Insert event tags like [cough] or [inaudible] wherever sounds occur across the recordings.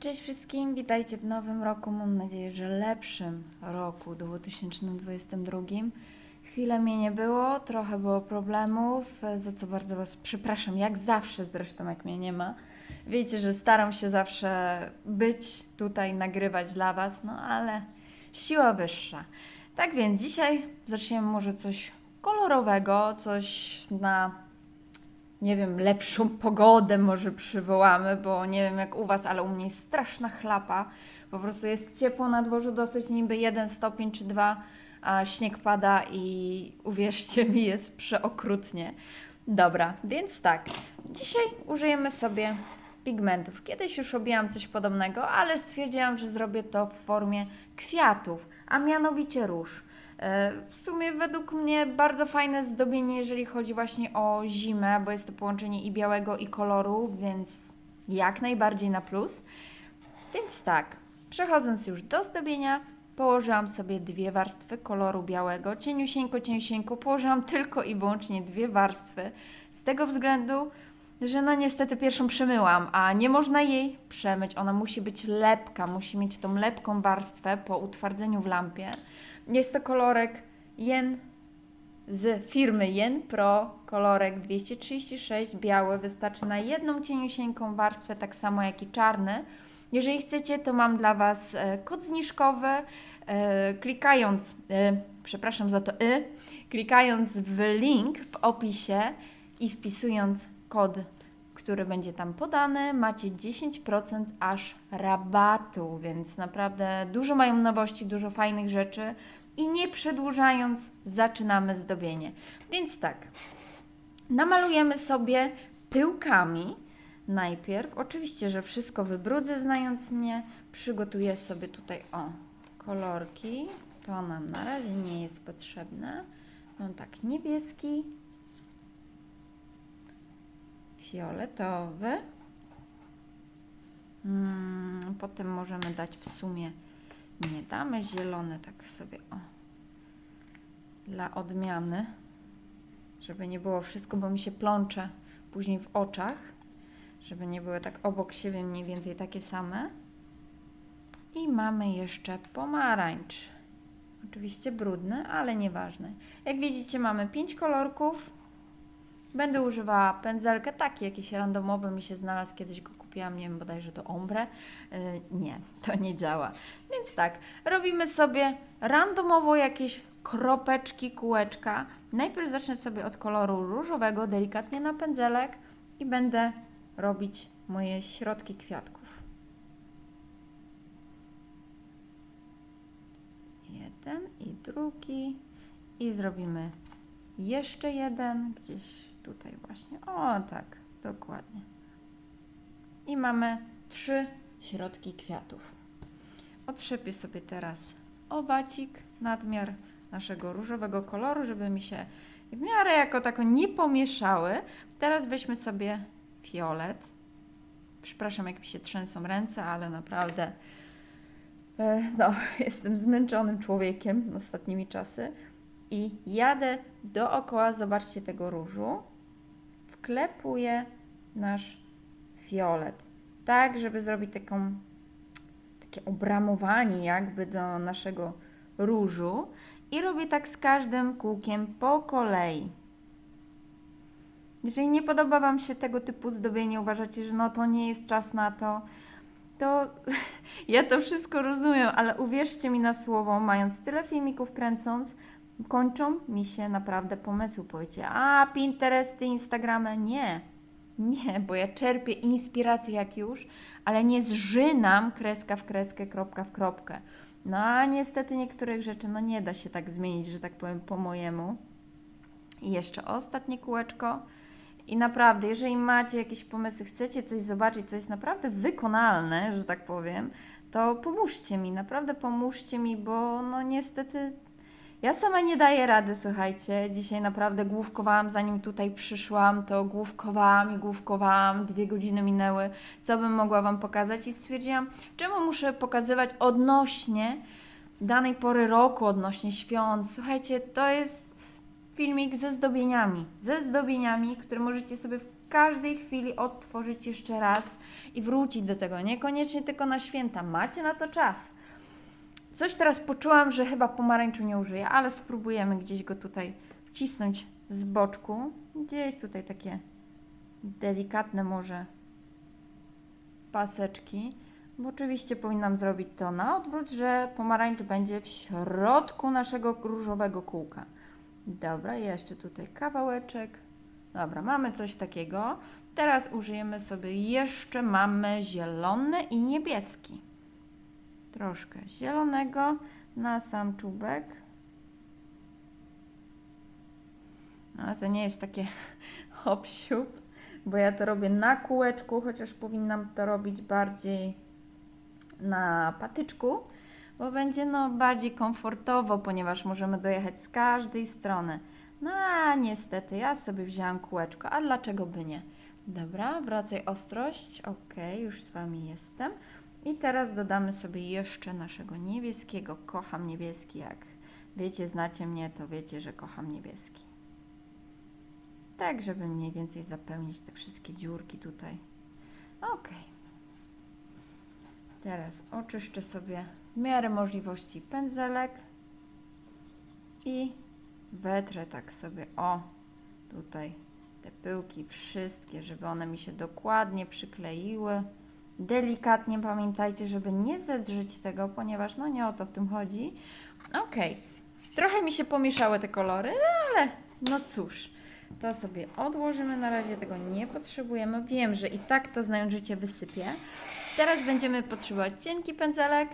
Cześć wszystkim, witajcie w nowym roku. Mam nadzieję, że lepszym roku 2022. Chwilę mnie nie było, trochę było problemów, za co bardzo Was przepraszam, jak zawsze zresztą, jak mnie nie ma. Wiecie, że staram się zawsze być tutaj, nagrywać dla Was, no ale siła wyższa. Tak więc dzisiaj zaczniemy może coś kolorowego, coś na nie wiem, lepszą pogodę może przywołamy, bo nie wiem jak u Was, ale u mnie jest straszna chlapa. Po prostu jest ciepło na dworzu, dosyć niby jeden stopień czy dwa, a śnieg pada i [laughs] uwierzcie mi, jest przeokrutnie. Dobra, więc tak, dzisiaj użyjemy sobie pigmentów. Kiedyś już robiłam coś podobnego, ale stwierdziłam, że zrobię to w formie kwiatów, a mianowicie róż. W sumie według mnie bardzo fajne zdobienie, jeżeli chodzi właśnie o zimę, bo jest to połączenie i białego i koloru, więc jak najbardziej na plus. Więc tak, przechodząc już do zdobienia, położyłam sobie dwie warstwy koloru białego, cieniusieńko, cieniusieńko, położyłam tylko i wyłącznie dwie warstwy, z tego względu, że no niestety pierwszą przemyłam, a nie można jej przemyć, ona musi być lepka, musi mieć tą lepką warstwę po utwardzeniu w lampie. Jest to kolorek Jen z firmy Jen Pro, kolorek 236 biały, wystarczy na jedną cieniusieńką warstwę, tak samo jak i czarny. Jeżeli chcecie, to mam dla Was e, kod zniżkowy, e, klikając, e, przepraszam za to y, klikając w link w opisie i wpisując kod, który będzie tam podany, macie 10% aż rabatu, więc naprawdę dużo mają nowości, dużo fajnych rzeczy i nie przedłużając, zaczynamy zdobienie. Więc tak, namalujemy sobie pyłkami najpierw. Oczywiście, że wszystko wybrudzę, znając mnie. Przygotuję sobie tutaj, o, kolorki. To nam na razie nie jest potrzebne. Mam tak, niebieski, fioletowy. Mm, potem możemy dać w sumie, nie damy zielony, tak sobie, o, dla odmiany, żeby nie było wszystko, bo mi się plącze później w oczach, żeby nie były tak obok siebie mniej więcej takie same. I mamy jeszcze pomarańcz. Oczywiście brudny, ale nieważny. Jak widzicie, mamy pięć kolorków. Będę używała pędzelkę, taki jakiś randomowy mi się znalazł, kiedyś go kupiłam, nie wiem, bodajże do ombre. Yy, nie, [laughs] to nie działa. Więc tak, robimy sobie randomowo jakieś kropeczki, kółeczka. Najpierw zacznę sobie od koloru różowego, delikatnie na pędzelek i będę robić moje środki kwiatków. Jeden i drugi i zrobimy jeszcze jeden, gdzieś tutaj właśnie. O, tak, dokładnie. I mamy trzy środki kwiatów. Otrzepię sobie teraz owacik, nadmiar naszego różowego koloru, żeby mi się w miarę jako tako nie pomieszały. Teraz weźmy sobie fiolet. Przepraszam, jak mi się trzęsą ręce, ale naprawdę e, no, [laughs] jestem zmęczonym człowiekiem ostatnimi czasy i jadę dookoła, zobaczcie tego różu, wklepuję nasz fiolet, tak, żeby zrobić taką, takie obramowanie jakby do naszego różu. I robię tak z każdym kółkiem po kolei. Jeżeli nie podoba Wam się tego typu zdobienie, uważacie, że no to nie jest czas na to, to [laughs] ja to wszystko rozumiem, ale uwierzcie mi na słowo, mając tyle filmików kręcąc, kończą mi się naprawdę pomysły. Powiecie, a Pinteresty, Instagramy, nie. Nie, bo ja czerpię inspirację jak już, ale nie zżynam kreska w kreskę, kropka w kropkę. No a niestety niektórych rzeczy no nie da się tak zmienić, że tak powiem po mojemu. I jeszcze ostatnie kółeczko. I naprawdę, jeżeli macie jakieś pomysły, chcecie coś zobaczyć, co jest naprawdę wykonalne, że tak powiem, to pomóżcie mi, naprawdę pomóżcie mi, bo no niestety ja sama nie daję rady, słuchajcie. Dzisiaj naprawdę główkowałam, zanim tutaj przyszłam, to główkowałam i główkowałam, dwie godziny minęły, co bym mogła Wam pokazać i stwierdziłam, czemu muszę pokazywać odnośnie danej pory roku, odnośnie świąt. Słuchajcie, to jest filmik ze zdobieniami, ze zdobieniami, które możecie sobie w każdej chwili odtworzyć jeszcze raz i wrócić do tego. Niekoniecznie tylko na święta. Macie na to czas. Coś teraz poczułam, że chyba pomarańczu nie użyję, ale spróbujemy gdzieś go tutaj wcisnąć z boczku. Gdzieś tutaj takie delikatne może paseczki. Bo oczywiście powinnam zrobić to na odwrót, że pomarańcz będzie w środku naszego różowego kółka. Dobra, jeszcze tutaj kawałeczek. Dobra, mamy coś takiego. Teraz użyjemy sobie jeszcze, mamy zielony i niebieski. Troszkę zielonego na sam czubek. Ale to nie jest takie [laughs] hop siup, bo ja to robię na kółeczku, chociaż powinnam to robić bardziej na patyczku, bo będzie no bardziej komfortowo, ponieważ możemy dojechać z każdej strony. No a niestety, ja sobie wzięłam kółeczko, a dlaczego by nie? Dobra, wracaj ostrość, ok, już z Wami jestem. I teraz dodamy sobie jeszcze naszego niebieskiego. Kocham niebieski, jak wiecie, znacie mnie, to wiecie, że kocham niebieski. Tak, żeby mniej więcej zapełnić te wszystkie dziurki tutaj. Ok. Teraz oczyszczę sobie w miarę możliwości pędzelek i wetrę tak sobie, o, tutaj te pyłki wszystkie, żeby one mi się dokładnie przykleiły. Delikatnie pamiętajcie, żeby nie zedrzeć tego, ponieważ no nie o to w tym chodzi. Ok, trochę mi się pomieszały te kolory, ale no cóż, to sobie odłożymy, na razie tego nie potrzebujemy. Wiem, że i tak to znając życie wysypię. Teraz będziemy potrzebować cienki pędzelek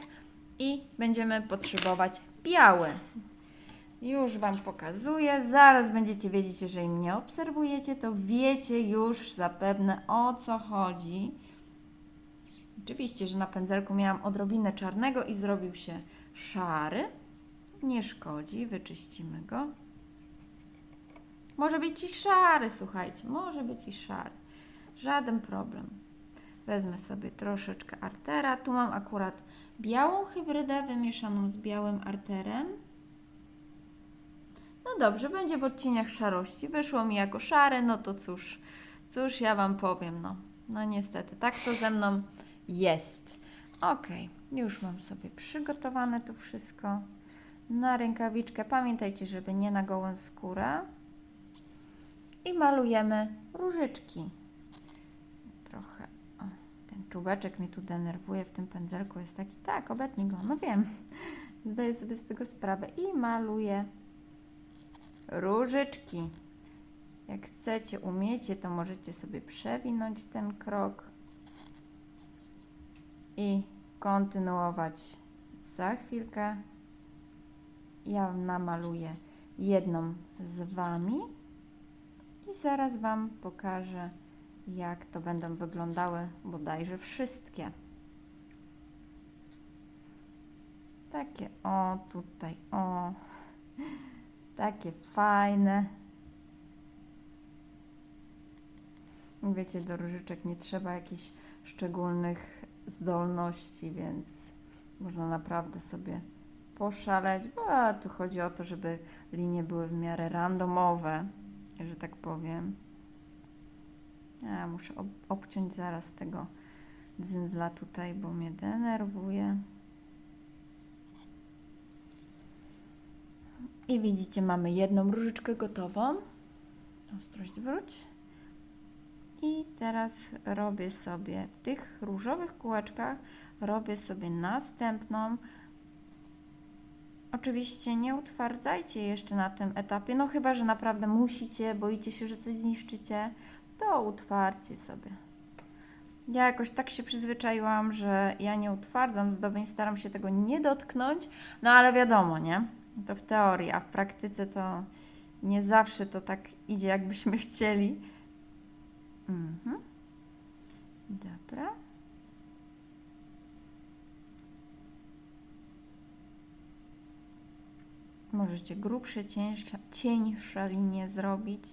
i będziemy potrzebować biały. Już Wam pokazuję. Zaraz będziecie wiedzieć, jeżeli mnie obserwujecie, to wiecie już zapewne o co chodzi. Oczywiście, że na pędzelku miałam odrobinę czarnego i zrobił się szary. Nie szkodzi, wyczyścimy go. Może być i szary, słuchajcie, może być i szary. Żaden problem. Wezmę sobie troszeczkę artera. Tu mam akurat białą hybrydę wymieszaną z białym arterem. No dobrze, będzie w odcieniach szarości. Wyszło mi jako szare, no to cóż, cóż ja Wam powiem, no. No niestety, tak to ze mną jest. Ok, już mam sobie przygotowane to wszystko na rękawiczkę. Pamiętajcie, żeby nie na gołą skórę. I malujemy różyczki. Trochę. O, ten czubeczek mnie tu denerwuje w tym pędzelku. Jest taki, tak, obetnij go. No wiem. [laughs] Zdaję sobie z tego sprawę. I maluję różyczki. Jak chcecie, umiecie, to możecie sobie przewinąć ten krok i kontynuować za chwilkę. Ja namaluję jedną z Wami i zaraz Wam pokażę, jak to będą wyglądały bodajże wszystkie. Takie o, tutaj o, takie fajne. Wiecie, do różyczek nie trzeba jakichś szczególnych zdolności, więc można naprawdę sobie poszaleć, bo tu chodzi o to, żeby linie były w miarę randomowe, że tak powiem. Ja muszę ob obciąć zaraz tego dzyndzla tutaj, bo mnie denerwuje. I widzicie, mamy jedną różyczkę gotową. Ostrość wróć. I teraz robię sobie w tych różowych kółeczkach, robię sobie następną. Oczywiście nie utwardzajcie jeszcze na tym etapie, no chyba, że naprawdę musicie, boicie się, że coś zniszczycie, to utwardźcie sobie. Ja jakoś tak się przyzwyczaiłam, że ja nie utwardzam zdobień, staram się tego nie dotknąć, no ale wiadomo, nie? To w teorii, a w praktyce to nie zawsze to tak idzie, jakbyśmy chcieli. Mhm. Dobra. Możecie grubsze, cięższe, cieńsze linie zrobić.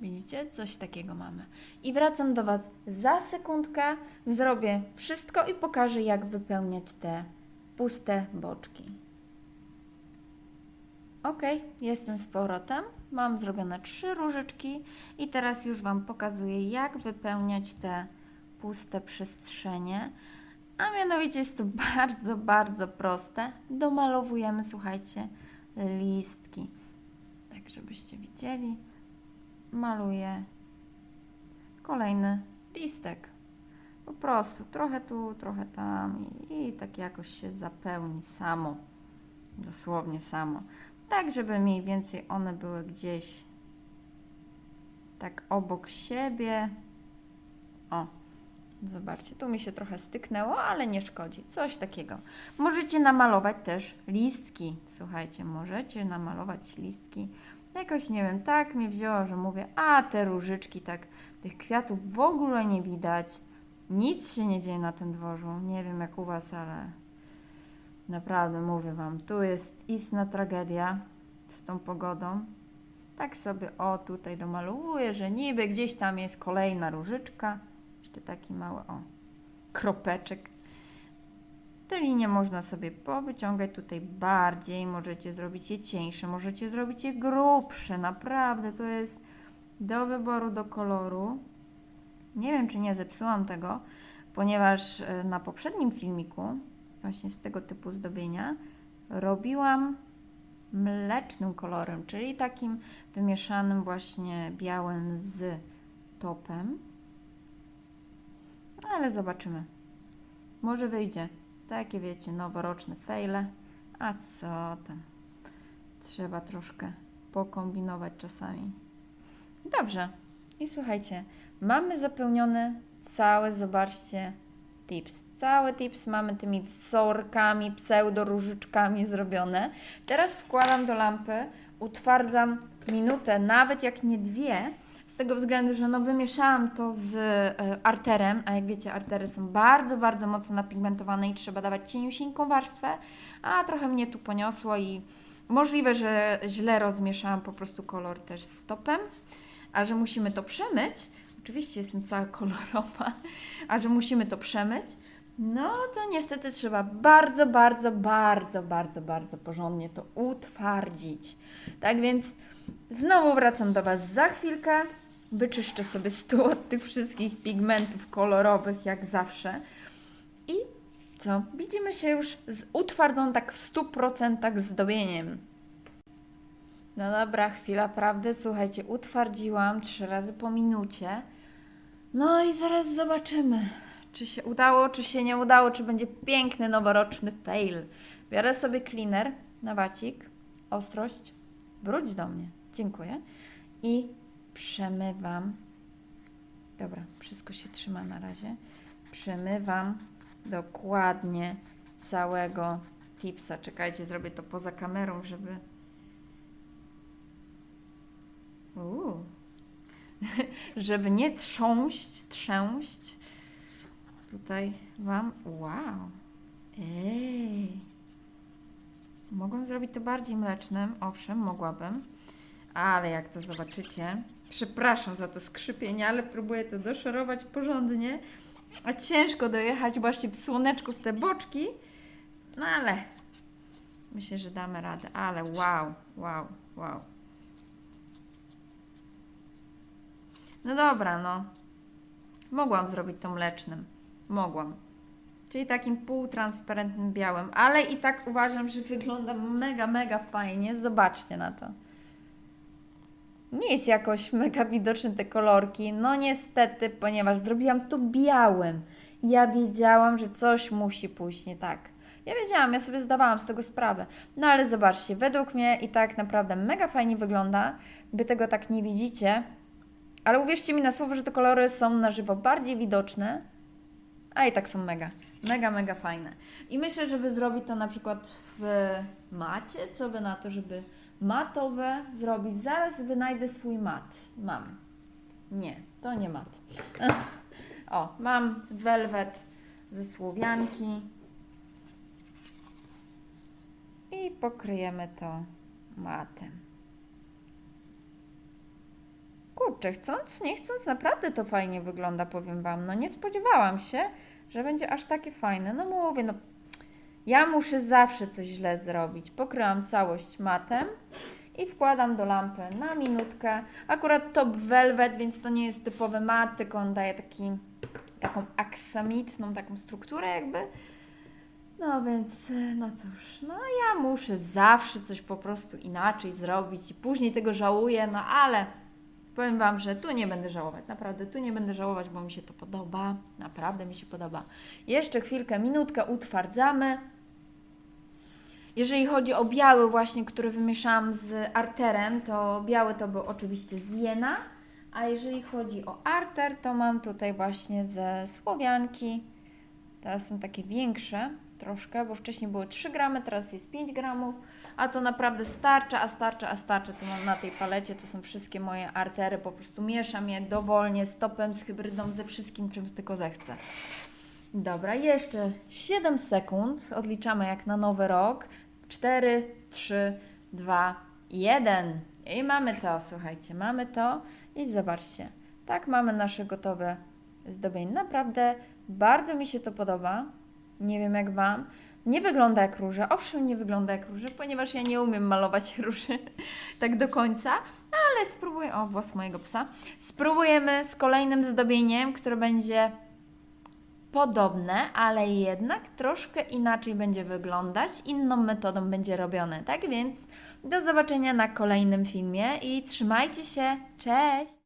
Widzicie? Coś takiego mamy. I wracam do Was za sekundkę. Zrobię wszystko i pokażę, jak wypełniać te puste boczki. Ok, jestem z powrotem. Mam zrobione trzy różyczki i teraz już Wam pokazuję, jak wypełniać te puste przestrzenie. A mianowicie jest to [laughs] bardzo, bardzo proste. Domalowujemy, słuchajcie, listki. Tak, żebyście widzieli. Maluję kolejny listek. Po prostu trochę tu, trochę tam i, i tak jakoś się zapełni samo. Dosłownie samo. Tak, żeby mniej więcej one były gdzieś tak obok siebie. O, zobaczcie, tu mi się trochę styknęło, ale nie szkodzi. Coś takiego. Możecie namalować też listki. Słuchajcie, możecie namalować listki. Jakoś nie wiem, tak mnie wzięło, że mówię, a te różyczki, tak, tych kwiatów w ogóle nie widać. Nic się nie dzieje na tym dworzu. Nie wiem jak u Was, ale naprawdę mówię Wam, tu jest istna tragedia z tą pogodą. Tak sobie, o tutaj domaluję, że niby gdzieś tam jest kolejna różyczka. Jeszcze taki mały, o, kropeczek. Te linie można sobie powyciągać tutaj bardziej, możecie zrobić je cieńsze, możecie zrobić je grubsze, naprawdę to jest do wyboru, do koloru. Nie wiem, czy nie zepsułam tego, ponieważ e, na poprzednim filmiku, właśnie z tego typu zdobienia, robiłam mlecznym kolorem, czyli takim wymieszanym właśnie białym z topem. Ale zobaczymy. Może wyjdzie. Takie wiecie, noworoczne fejle. A co tam? Trzeba troszkę pokombinować czasami. Dobrze. I słuchajcie, mamy zapełniony cały, zobaczcie, tips. Cały tips mamy tymi wzorkami, pseudo-różyczkami zrobione. Teraz wkładam do lampy, utwardzam minutę, nawet jak nie dwie, z tego względu, że no wymieszałam to z e, arterem, a jak wiecie, artery są bardzo, bardzo mocno napigmentowane i trzeba dawać cieniusieńką warstwę, a trochę mnie tu poniosło i możliwe, że źle rozmieszałam po prostu kolor też z topem, a że musimy to przemyć, oczywiście jestem cała kolorowa, a że musimy to przemyć, no to niestety trzeba bardzo, bardzo, bardzo, bardzo, bardzo porządnie to utwardzić. Tak więc znowu wracam do Was za chwilkę. Wyczyszczę sobie stół od tych wszystkich pigmentów kolorowych, jak zawsze. I co? Widzimy się już z utwardzoną tak w 100% zdobieniem. No dobra, chwila prawdy. Słuchajcie, utwardziłam trzy razy po minucie. No i zaraz zobaczymy, czy się udało, czy się nie udało, czy będzie piękny noworoczny fail. Biorę sobie cleaner na wacik, ostrość, wróć do mnie, dziękuję. I przemywam. Dobra, wszystko się trzyma na razie. Przemywam dokładnie całego tipsa. Czekajcie, zrobię to poza kamerą, żeby. Uuu. [laughs] żeby nie trząść, trzęść. Tutaj Wam. Wow. Ej. Mogłam zrobić to bardziej mlecznym, owszem, mogłabym, ale jak to zobaczycie, przepraszam za to skrzypienie, ale próbuję to doszorować porządnie, a ciężko dojechać właśnie w słoneczku w te boczki, no ale myślę, że damy radę, ale wow, wow, wow. No dobra, no. Mogłam zrobić to mlecznym. Mogłam. Czyli takim półtransparentnym białym, ale i tak uważam, że wygląda mega, mega fajnie. Zobaczcie na to. Nie jest jakoś mega widoczne te kolorki. No niestety, ponieważ zrobiłam to białym. Ja wiedziałam, że coś musi pójść nie tak. Ja wiedziałam, ja sobie zdawałam z tego sprawę. No ale zobaczcie, według mnie i tak naprawdę mega fajnie wygląda. Wy tego tak nie widzicie, ale uwierzcie mi na słowo, że te kolory są na żywo bardziej widoczne, a i tak są mega, mega, mega fajne. I myślę, żeby zrobić to na przykład w macie, co by na to, żeby matowe zrobić. Zaraz wynajdę swój mat. Mam. Nie, to nie mat. [laughs] O, mam welwet ze Słowianki. I pokryjemy to matem. Kurczę, chcąc, nie chcąc, naprawdę to fajnie wygląda, powiem Wam. No nie spodziewałam się, że będzie aż takie fajne. No mówię, no Ja muszę zawsze coś źle zrobić. Pokryłam całość matem i wkładam do lampy na minutkę. Akurat top velvet, więc to nie jest typowy mat, tylko on daje taki, taką aksamitną taką strukturę jakby. No więc, e, no cóż, no ja muszę zawsze coś po prostu inaczej zrobić i później tego żałuję, no ale powiem Wam, że tu nie będę żałować, naprawdę tu nie będę żałować, bo mi się to podoba, naprawdę mi się podoba. Jeszcze chwilkę, minutkę utwardzamy. Jeżeli chodzi o biały właśnie, który wymieszałam z arterem, to biały to był oczywiście z Jena, a jeżeli chodzi o arter, to mam tutaj właśnie ze Słowianki. Teraz są takie większe troszkę, bo wcześniej było 3 gramy, teraz jest 5 gramów, a to naprawdę starcza, a starcza, a starcza. To mam na tej palecie, to są wszystkie moje artery, po prostu mieszam je dowolnie, z topem, z hybrydą, ze wszystkim, czym tylko zechcę. Dobra, jeszcze 7 sekund. Odliczamy jak na nowy rok. 4, 3, 2, 1. I mamy to, słuchajcie, mamy to. I zobaczcie, tak mamy nasze gotowe zdobienie. Naprawdę bardzo mi się to podoba. Nie wiem jak Wam. Nie wygląda jak róże. Owszem, nie wygląda jak róże, ponieważ ja nie umiem malować [laughs] róży tak do końca, ale spróbuję. O, włos mojego psa. Spróbujemy z kolejnym zdobieniem, które będzie podobne, ale jednak troszkę inaczej będzie wyglądać, inną metodą będzie robione. Tak więc do zobaczenia na kolejnym filmie i trzymajcie się. Cześć!